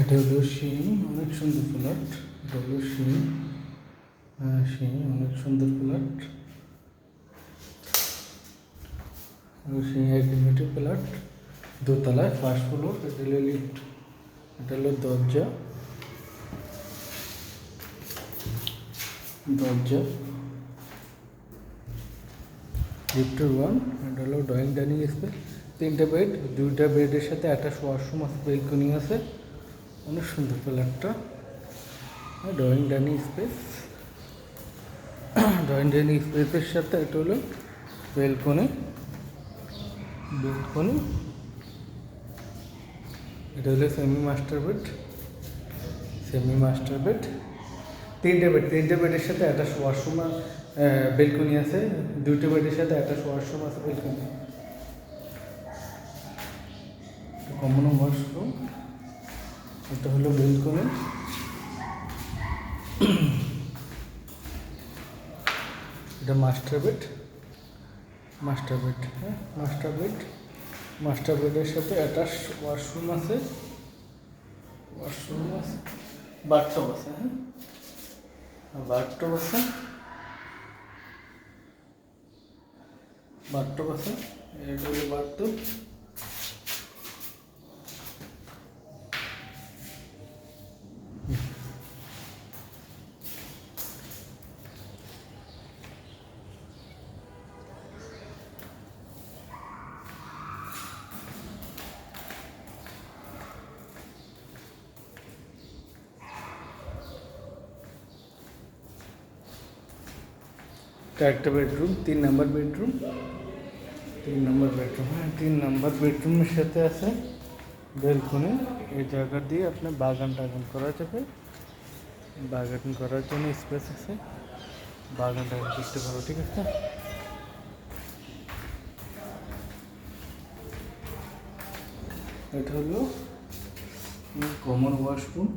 এটা হলো শিম অনেক সুন্দর প্লট এটা হলো শিম আহ, শিম অনেক সুন্দর প্লট শিম এগ্রিমেটিভ প্লট দোতলায় ফার্স্ট ফ্লোর এটা হলো লিফট। এটা হলো দরজা। দরজা। লিফটের ওয়ান এটা হলো ড্রয়িং ডাইনিং স্পেস তিনটে বেড দুইটা বেডের সাথে অ্যাটাচ ওয়াশরুম আছে বেলকনি আছে। অনেক সুন্দর প্ল্যানটা drawing dining space drawing dining স্পেসের সাথে এটা হলো বেলকনি বেলকনি এটা হলো semi master bed semi master bed তিনটে বেড তিনটে বেডের সাথে একটা ওয়াশরুম বেলকনি আছে। দুটো বেডের সাথে একটা ওয়াশরুম আছে বেলকনি কমন ওয়াশরুম এটা হলো বেলকনি এটা মাস্টার বেড। মাস্টার বেড হ্যাঁ মাস্টার বেড। মাস্টার বেডের সাথে অ্যাটাচ ওয়াশরুম আছে। ওয়াশরুম আছে। বাথটব আছে হ্যাঁ। বাথটব আছে। বাথটব আছে। এটা হলো বাথটব একটা বেডরুম তিন নাম্বার বেডরুম তিন নাম্বার বেডরুম হ্যাঁ তিন নাম্বার বেডরুমের সাথে আছে বেলকনি এই জায়গা দিয়ে আপনি বাগান টাগান করা যাবে। বাগান করার জন্য স্পেস আছে। বাগান টাগান করতে পারো, ঠিক আছে? এটা হলো কমন ওয়াশরুম